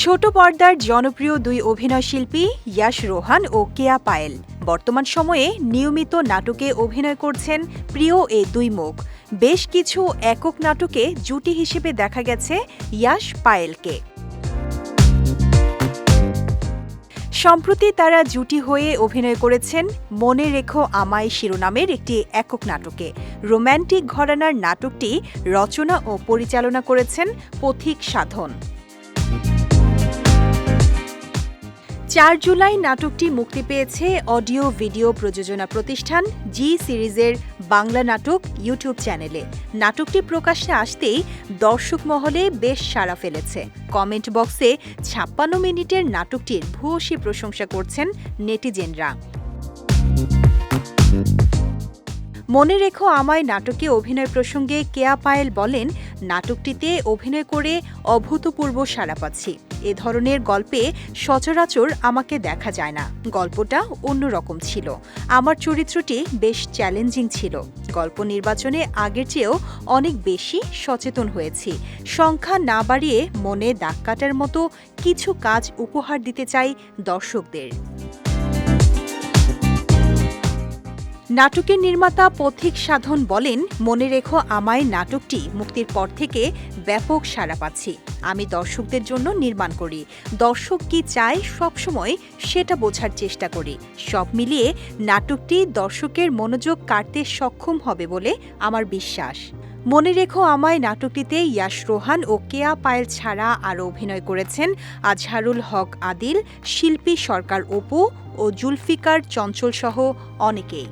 ছোট পর্দার জনপ্রিয় দুই অভিনয়শিল্পী ইয়াশ রোহান ও কেয়া পায়েল। বর্তমান সময়ে নিয়মিত নাটকে অভিনয় করছেন প্রিয় এ দুই মুখ। বেশ কিছু একক নাটকে জুটি হিসেবে দেখা গেছে ইয়াশ পায়েলকে। সম্প্রতি তারা জুটি হয়ে অভিনয় করেছেন মনে রেখো আমায় শিরোনামের একটি একক নাটকে। রোম্যান্টিক ঘরানার নাটকটি রচনা ও পরিচালনা করেছেন পথিক সাধন। চার জুলাই নাটকটি মুক্তি পেয়েছে অডিও ভিডিও প্রযোজনা প্রতিষ্ঠান জি সিরিজের বাংলা নাটক ইউটিউব চ্যানেলে। নাটকটি প্রকাশ্যে আসতেই দর্শক মহলে বেশ সাড়া ফেলেছে। কমেন্ট বক্সে ছাপ্পান্ন মিনিটের নাটকটির ভূয়সী প্রশংসা করছেন নেটিজেনরা। মনে রেখো আমায় নাটকে অভিনয় প্রসঙ্গে কেয়া পায়েল বলেন, নাটকটিতে অভিনয় করে অভূতপূর্ব সাড়া পাচ্ছি। এ ধরনের গল্পে সচরাচর আমাকে দেখা যায় না। গল্পটা অন্যরকম ছিল। আমার চরিত্রটি বেশ চ্যালেঞ্জিং ছিল। গল্প নির্বাচনে আগের চেয়েও অনেক বেশি সচেতন হয়েছি। সংখ্যা না বাড়িয়ে মনে দাগ কাটার মতো কিছু কাজ উপহার দিতে চাই দর্শকদের। নাটকের নির্মাতা পথিক সাধন বলেন, মনে রেখো আমায় নাটকটি মুক্তির পর থেকে ব্যাপক সাড়া পাচ্ছি। আমি দর্শকদের জন্য নির্মাণ করি। দর্শক কি চায় সবসময় সেটা বোঝার চেষ্টা করি। সব মিলিয়ে নাটকটি দর্শকের মনোযোগ কাটতে সক্ষম হবে বলে আমার বিশ্বাস। মনে রেখো আমায় নাটকটিতে ইয়াশ রোহান ও কেয়া পায়েল ছাড়া আরও অভিনয় করেছেন আজহারুল হক আদিল, শিল্পী সরকার অপু ও জুলফিকার চঞ্চল সহ অনেকেই।